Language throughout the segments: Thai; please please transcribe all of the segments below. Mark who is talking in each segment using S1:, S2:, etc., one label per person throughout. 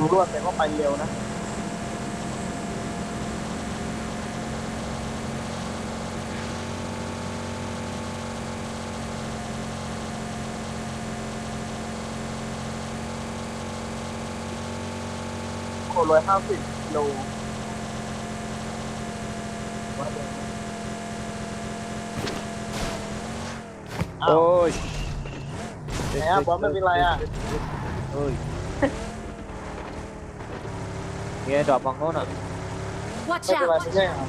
S1: ยังรวดแต่ก็ไปเร็วนะโอ้ร้อยห้าสิบกิโลว่าเดี๋ยวนะอ้าว
S2: โอ้ย
S1: ไหนอะบอสไม่เป็นไรอะ
S2: เฮ้ย เมียดรอปฝั่งโน้นอะ
S3: Watch
S1: ไม่เป็นไร
S3: out!
S1: ไม่ใช่เหรอ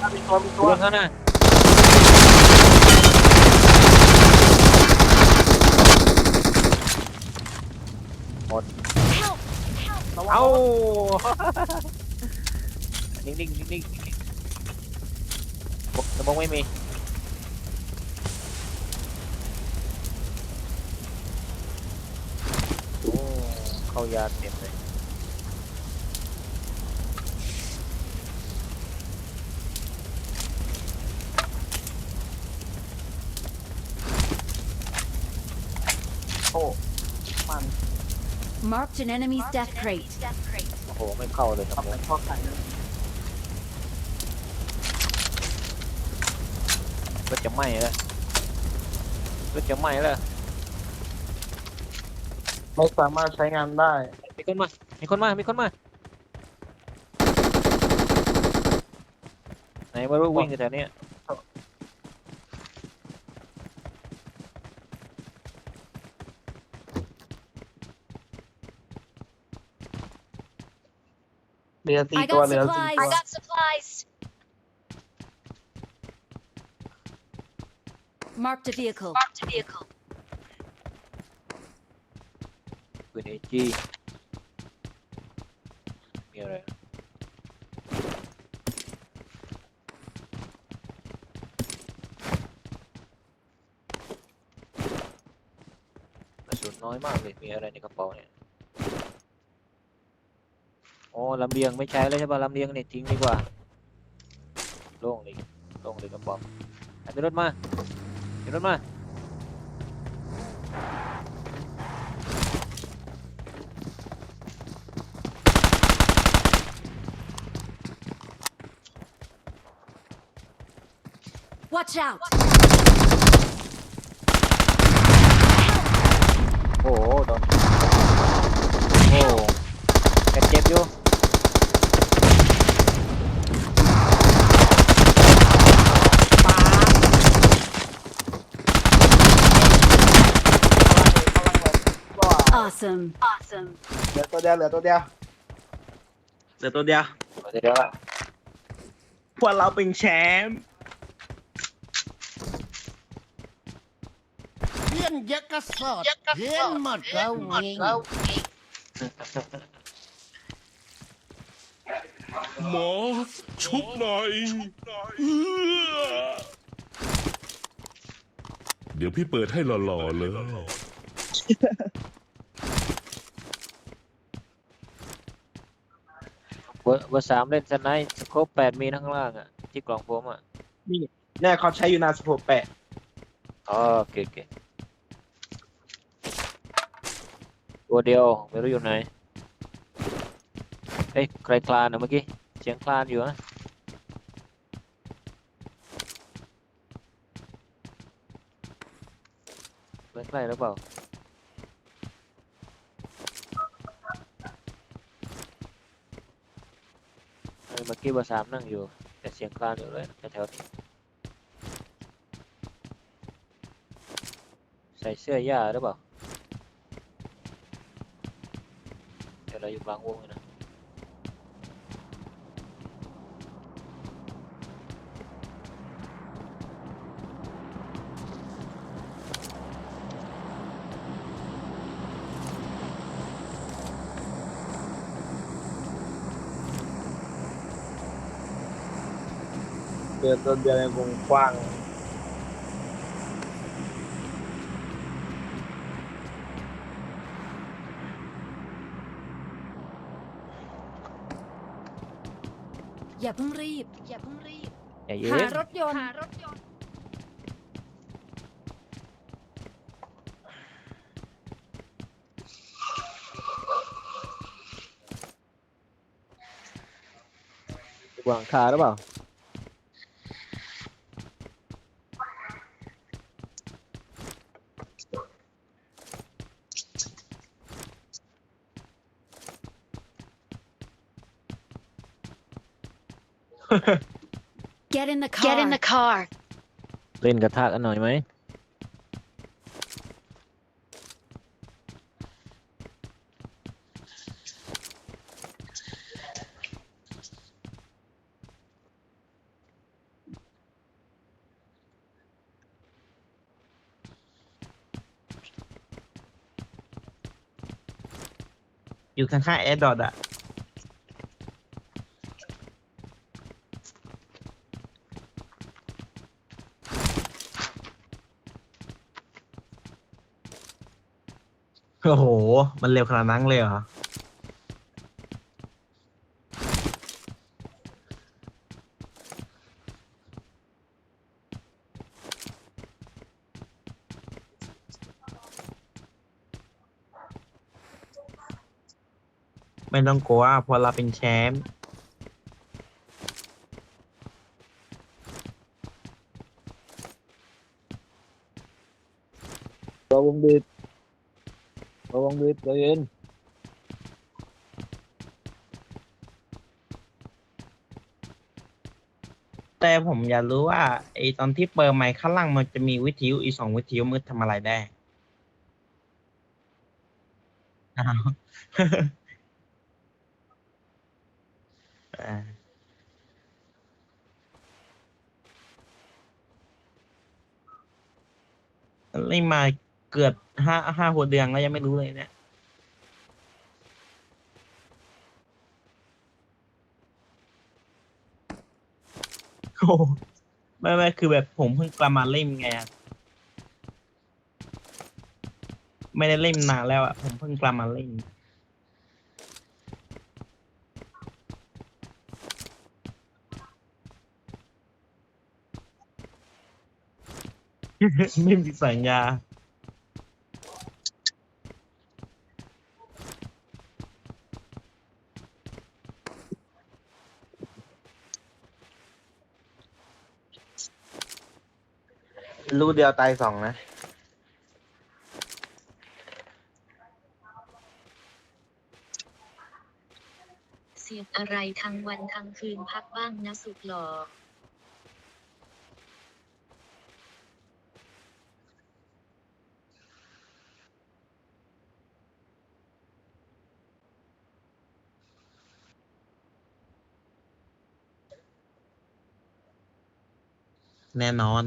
S1: อะมีตั
S2: สมองไม่มีโอ้เข้ายาเต็มเลย
S1: โอ้มัน
S3: Marked an enemy's death crate.
S2: โอ้โหไม่เข้าเลยสม
S1: ทำ
S2: อ
S1: เป็
S2: ง
S1: นข้อไข่นะ
S2: รถจะไหม้แล้วรถจะไหม้แล้ว
S1: ไม่สามารถใช้งานได้
S2: มีคนมา มีคนมา มีคนมา ไหนไม่รู้วิ่งอยู่แถวเนี้ย
S1: เหลือสี่
S3: I
S1: ตัว
S3: got
S1: เหลือสี่
S3: supplies.
S1: ตัว
S3: I got supplies. Marked a vehicle. Marked a vehicle.
S2: ปืนเอจีมีอะไรกระสุนน้อยมากเลย มีอะไรในกระเป๋าเนี่ยโอ้ลำเลียงไม่ใช้แล้วใช่ป่ะลำเลียงเนี่ยทิ้งดีกว่าโล่งเลยโล่งเลยกระเป๋าเอาไปรถมา ไปรถมา
S3: Watch out!
S2: โอ้โหโดนโอ้แกเจ็บอยู่
S3: Awesome. Awesome.
S1: เหลือตัวเดียวเหลือตัวเดียวเหลือตัวเดียว
S2: เดี๋ยวอะ
S1: พวกเราเป็นแชมป์
S4: เพี้ยนยักษ์กระสอดเพี้ยนหมดแล้ววิ่ง
S5: หมอชุบหน่อยเอื้อเดี๋ยวพี่เปิดให้หล่อๆเลย
S2: เบ อร์เบอร์สามเล่นสไนป์สโคปแปดมีทั้งข้างล่างอะ ที่กล่องโฟมอะ
S1: แน่เขาใช้อยู่นานสิบหกแปด
S2: อ๋อโอเคโอเคตัวเดียวไม่รู้อยู่ไหนเอ้ยใครคลานอะเมื่อกี้เสียงคลานอยู่นะใกล้ๆหรือเปล่า เออเมื่อ กี้เบอร์สามนั่งอยู่แต่เสียงคลานอยู่เลยแถวนี้ใส่เสื้อหญ้าหรือเปล่าเดี๋ยวเราอยู่บางวงเลยนะ
S1: เหลือตัวเดียวในวงกว้าง
S3: อย่าเพิ่งรีบ อย่าเพิ่งรีบ
S2: อย่าเย็
S3: หานรถยนต์ หารถยนต์
S2: วางคาหรือเปล่า
S3: in the car Get in the car
S2: เล่นกระทะกันหน่อยไหม
S6: อยู่ข้างๆแอร์ดอทอะ โอ้โห มันเร็วขนาดนั้นเลยเหรอ ไม่ต้องกลัวเพอเราเป็นแชมป์
S2: ระวังบีด ระวังบีดใจเย็น
S6: แต่ผมอยากรู้ว่าไอตอนที่เปิดไมค์ข้างล่างมันจะมีวิทยุอีสองวิทยุมืดทำอะไรได้อ้าวอ่าเล่มา เกือบห้าห้าหัวเดือนแล้วยังไม่รู้เลยเนี่ยโอ้ไม่ไม่คือแบบผมเพิ่งกลับมาเล่นไงไม่ได้เล่นนานแล้วอะผมเพิ่งกลับมาเล่นไม่มีสัญญา
S1: ลูกเดียวตายสองนะ
S7: เสียบอะไรทั้งวันทั้งคืนพักบ้างนะสุดหล่อ
S6: แน่นอน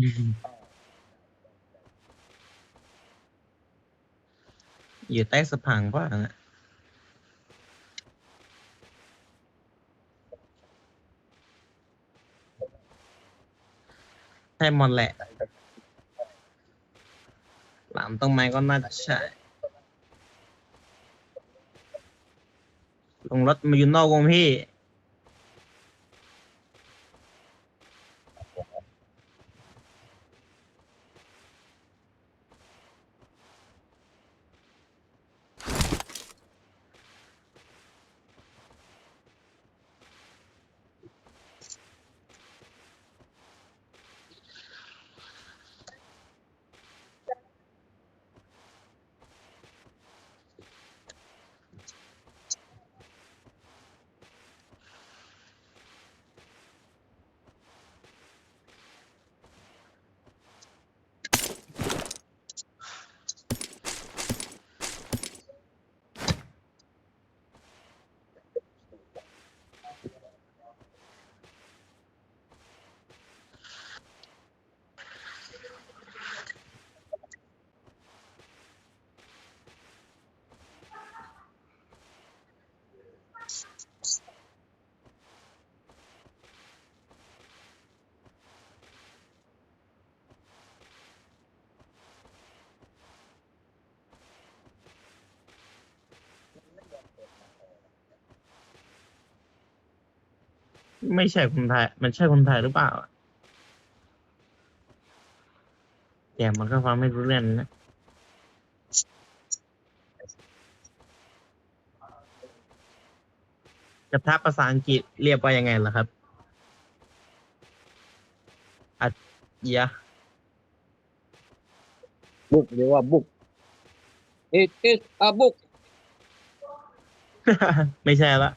S6: อยู่ใต้สะพานป่ะนะใช่หมดแหละ หลังต้นไม้ก็น่าจะใช่ ลงรถมาอยู่นอกวงพี่ ไม่ใช่คนไทย มันใช่คนไทยหรือเปล่าแต่มันก็ฟังไม่รู้เรื่องนะกระทะภาษาอังกฤษเรียกว่ายังไงล่ะครับ อัดยะ
S2: บุกเรียกว่าบุก it is a book
S6: ไม่ใช่ละ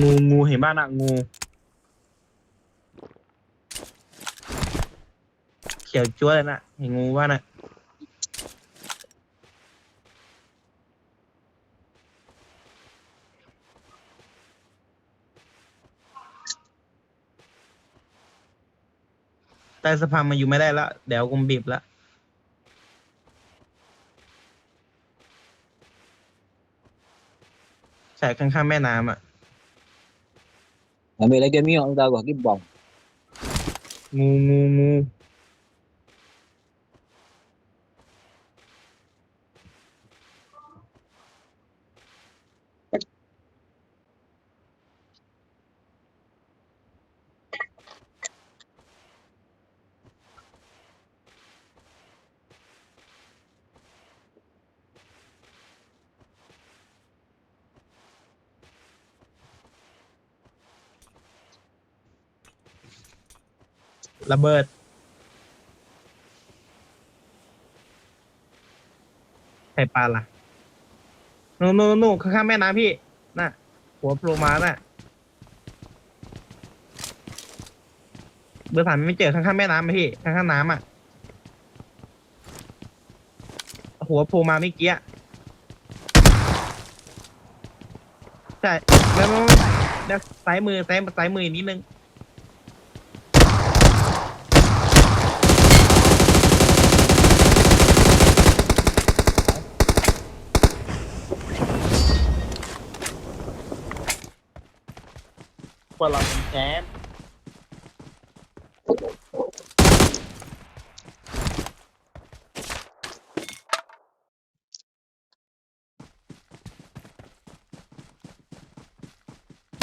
S6: งูงูเห็นบ้านอะงูเขียวจ้วเลยนะเห็นงูบ้านอะใต้สะพานมาอยู่ไม่ได้ละเดี๋ยวกุมบีบละใช่ข้างๆแม่น้ำอะ
S2: Ambil lagi miok tu arah, kibang.
S6: Mu mu mu. ระเบิดใครปลาล่ะนู่นนู่นนู่นข้างๆแม่น้ำพี่ น่ะ หัวโผล่มาน่ะ เบอร์สามไม่เจอข้างๆแม่น้ำพี่ ข้างๆน้ำอะ หัวโผล่มาเมื่อกี้อะใช่แล้วแล้วซ้ายมือซ้ายซ้ายมืออีกนิดนึง พวกเราเป็นแชมป์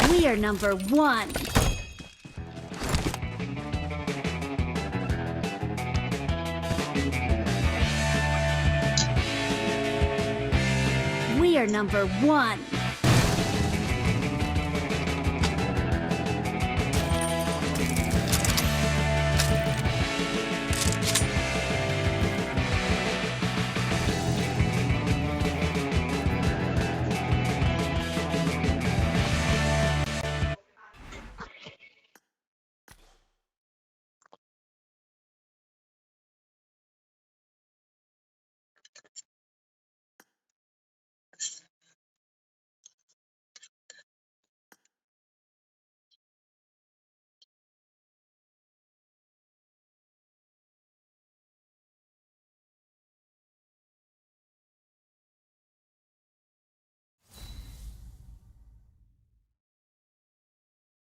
S3: We are number one. We are number one.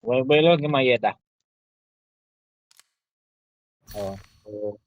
S2: Well, well, luego que malleta. Oh, oh.